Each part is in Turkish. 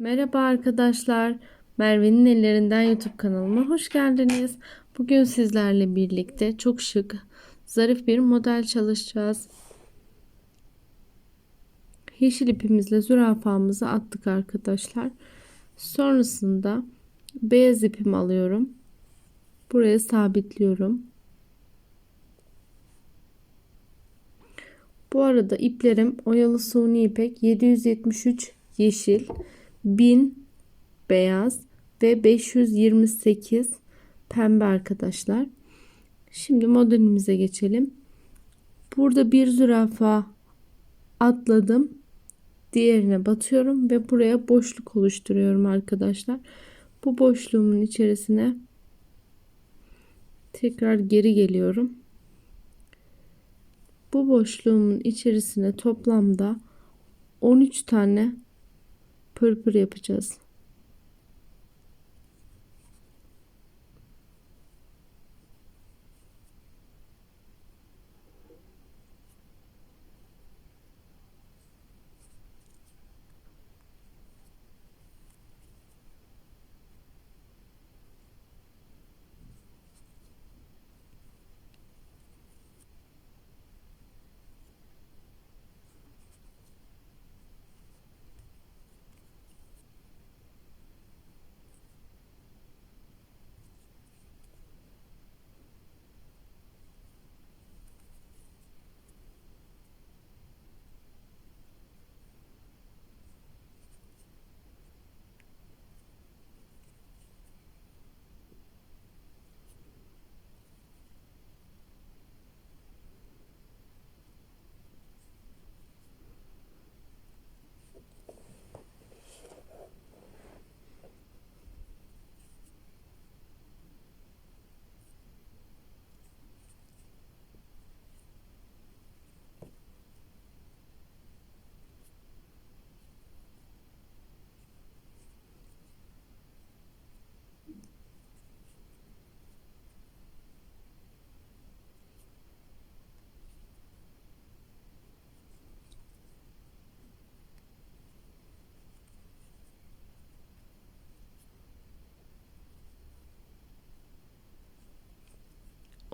Merhaba arkadaşlar. Merve'nin ellerinden YouTube kanalıma hoş geldiniz. Bugün sizlerle birlikte çok şık, zarif bir model çalışacağız. Yeşil ipimizle zürafamızı attık arkadaşlar. Sonrasında beyaz ipimi alıyorum. Buraya sabitliyorum. Bu arada iplerim oyalı suni ipek 773 yeşil 1000 beyaz ve 528 pembe arkadaşlar. Şimdi modelimize geçelim. Burada bir zürafa atladım. Diğerine batıyorum ve buraya boşluk oluşturuyorum arkadaşlar. Bu boşluğumun içerisine tekrar geri geliyorum. Bu boşluğumun içerisine toplamda 13 tane pırpır yapacağız.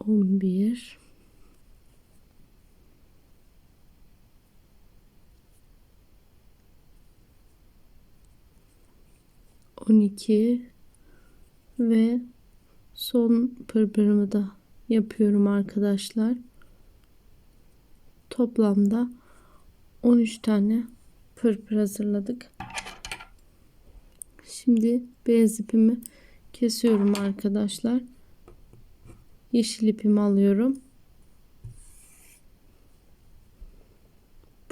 On bir. On iki ve son pırpırımı da yapıyorum arkadaşlar. Toplamda 13 tane pırpır hazırladık. Şimdi beyaz ipimi kesiyorum arkadaşlar. Yeşil ipimi alıyorum.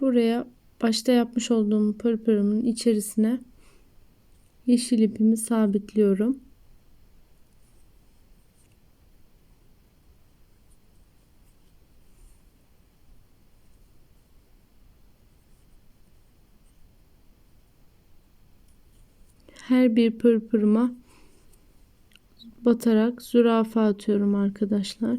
Buraya başta yapmış olduğum pırpırımın içerisine yeşil ipimi sabitliyorum. Her bir pırpırıma batarak zürafa atıyorum arkadaşlar.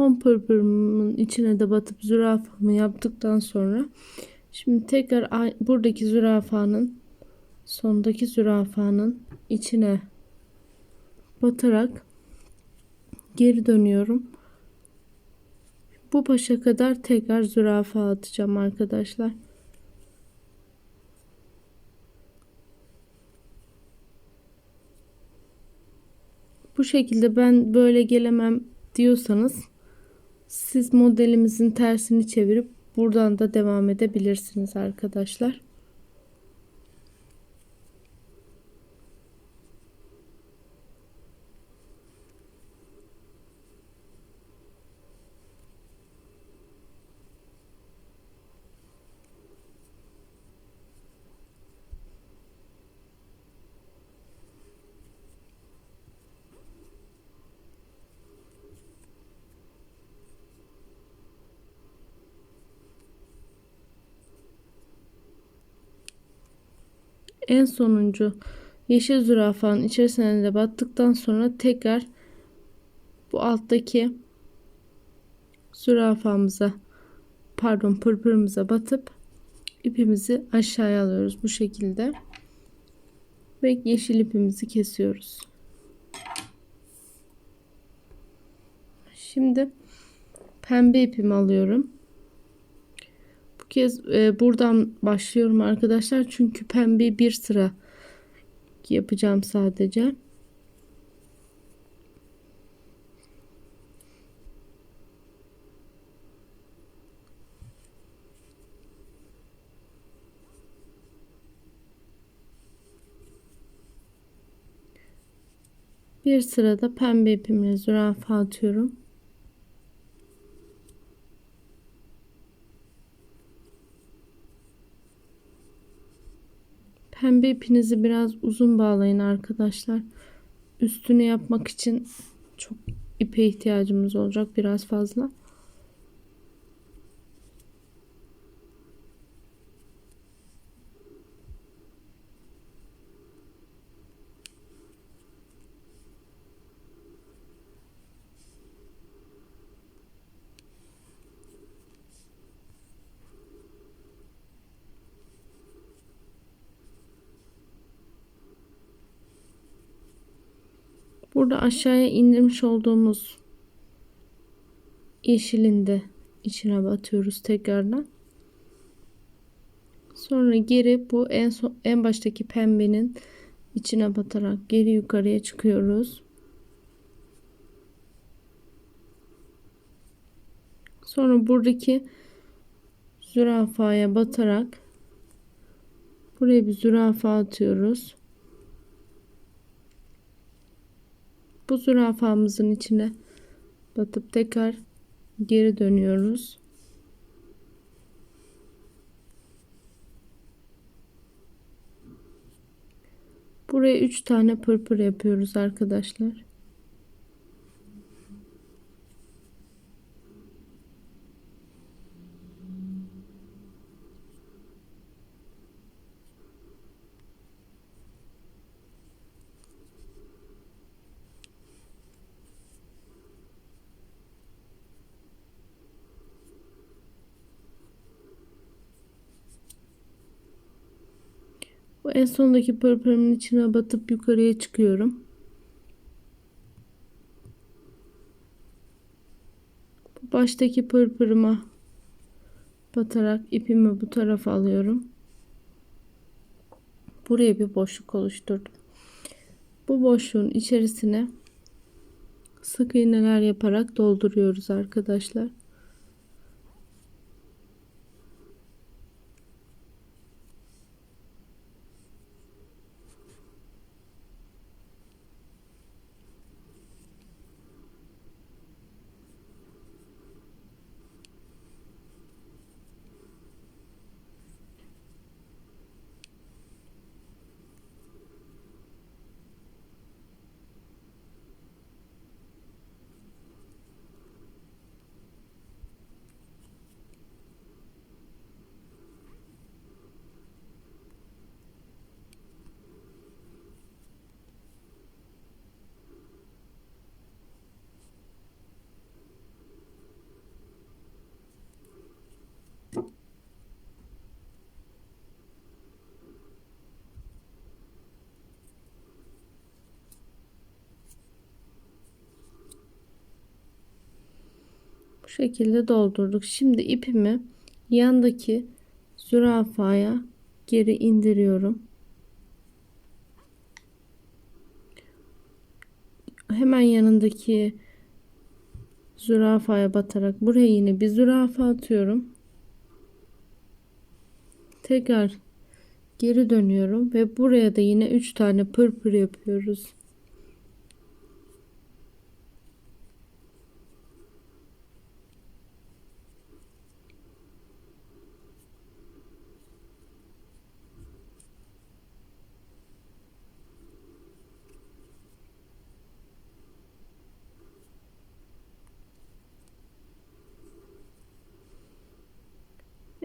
Son pırpırımın içine de batıp zürafamı yaptıktan sonra şimdi tekrar buradaki zürafanın sondaki zürafanın içine batarak geri dönüyorum. Bu başa kadar tekrar zürafa atacağım arkadaşlar. Bu şekilde ben böyle gelemem diyorsanız siz modelimizin tersini çevirip buradan da devam edebilirsiniz arkadaşlar. En sonuncu yeşil zürafanın içerisine de battıktan sonra tekrar bu alttaki zürafamıza pardon pırpırımıza batıp ipimizi aşağıya alıyoruz bu şekilde ve yeşil ipimizi kesiyoruz. Şimdi pembe ipimi alıyorum kez e, buradan başlıyorum arkadaşlar. Çünkü pembe bir sıra yapacağım sadece. Bir sırada pembe ipimle zürafa atıyorum. Pembe ipinizi biraz uzun bağlayın arkadaşlar. Üstünü yapmak için çok ipe ihtiyacımız olacak biraz fazla. Burada aşağıya indirmiş olduğumuz yeşilin de içine batıyoruz tekrardan. Sonra geri bu en son en baştaki pembenin içine batarak geri yukarıya çıkıyoruz. Sonra buradaki zürafaya batarak buraya bir zürafa atıyoruz. Bu zürafamızın içine batıp tekrar geri dönüyoruz. Buraya 3 tane pırpır yapıyoruz arkadaşlar. En sondaki pırpırımın içine batıp yukarıya çıkıyorum. Baştaki pırpırıma batarak ipimi bu tarafa alıyorum. Buraya bir boşluk oluşturdum. Bu boşluğun içerisine sık iğneler yaparak dolduruyoruz arkadaşlar. Bu şekilde doldurduk. Şimdi ipimi yandaki zürafaya geri indiriyorum. Hemen yanındaki zürafaya batarak buraya yine bir zürafa atıyorum. Tekrar geri dönüyorum ve buraya da yine 3 tane pırpır yapıyoruz.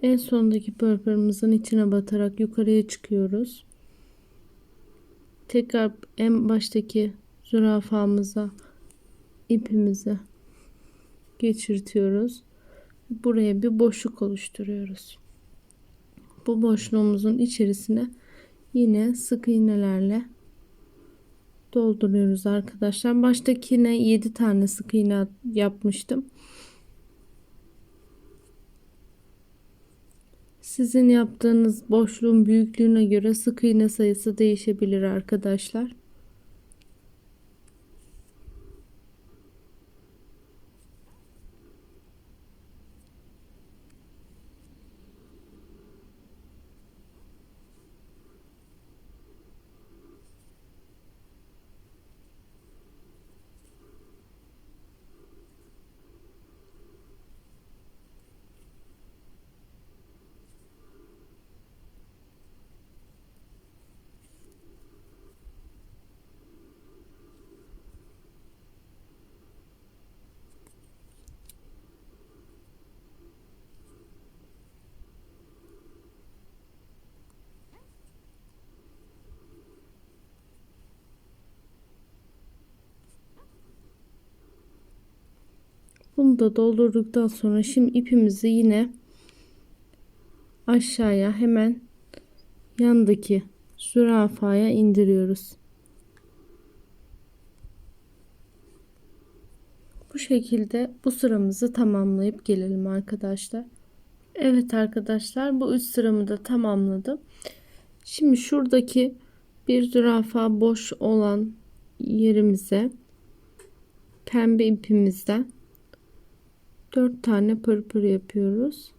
En sondaki pırpırımızın içine batarak yukarıya çıkıyoruz. Tekrar en baştaki zürafamıza ipimizi geçirtiyoruz. Buraya bir boşluk oluşturuyoruz. Bu boşluğumuzun içerisine yine sık iğnelerle dolduruyoruz arkadaşlar. Baştakine 7 tane sık iğne yapmıştım. Sizin yaptığınız boşluğun büyüklüğüne göre sık iğne sayısı değişebilir arkadaşlar. Bunu da doldurduktan sonra şimdi ipimizi yine aşağıya hemen yandaki zürafaya indiriyoruz. Bu şekilde bu sıramızı tamamlayıp gelelim arkadaşlar. Evet arkadaşlar bu üç sıramı da tamamladım. Şimdi şuradaki bir zürafa boş olan yerimize pembe ipimizden 4 tane pırpır yapıyoruz.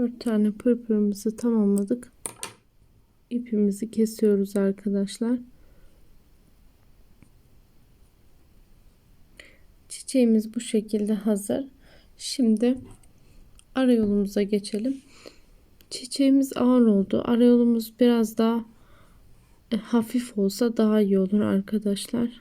Dört tane pırpırımızı tamamladık. İpimizi kesiyoruz arkadaşlar. Çiçeğimiz bu şekilde hazır. Şimdi ara yolumuza geçelim. Çiçeğimiz ağır oldu. Ara yolumuz biraz daha e, hafif olsa daha iyi olur arkadaşlar.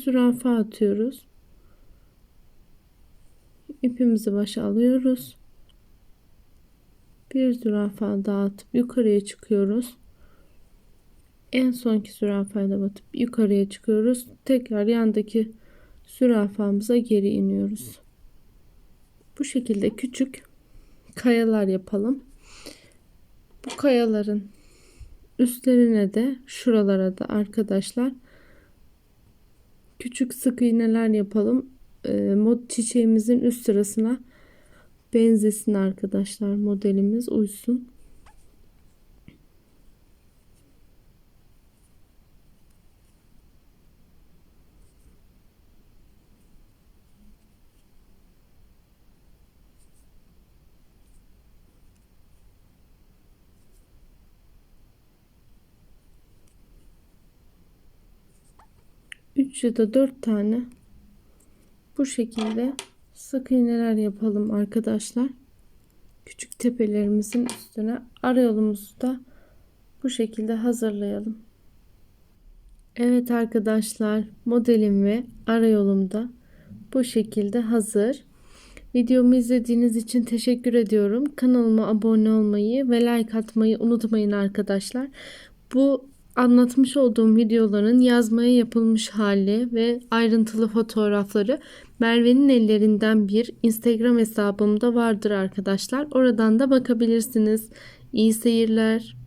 Zürafa atıyoruz. İpimizi başa alıyoruz. Bir zürafa dağıtıp yukarıya çıkıyoruz. En sonki zürafaya da batıp yukarıya çıkıyoruz. Tekrar yandaki zürafamıza geri iniyoruz. Bu şekilde küçük kayalar yapalım. Bu kayaların üstlerine de şuralara da arkadaşlar küçük sık iğneler yapalım. E, mod çiçeğimizin üst sırasına benzesin arkadaşlar. Modelimiz uysun. Üç ya da dört tane bu şekilde sık iğneler yapalım arkadaşlar. Küçük tepelerimizin üstüne ara yolumuzu da bu şekilde hazırlayalım. Evet arkadaşlar modelim ve ara yolum da bu şekilde hazır. Videomu izlediğiniz için teşekkür ediyorum. Kanalıma abone olmayı ve like atmayı unutmayın arkadaşlar. Bu anlatmış olduğum videoların yazmaya yapılmış hali ve ayrıntılı fotoğrafları Merve'nin ellerinden bir Instagram hesabımda vardır arkadaşlar. Oradan da bakabilirsiniz. İyi seyirler.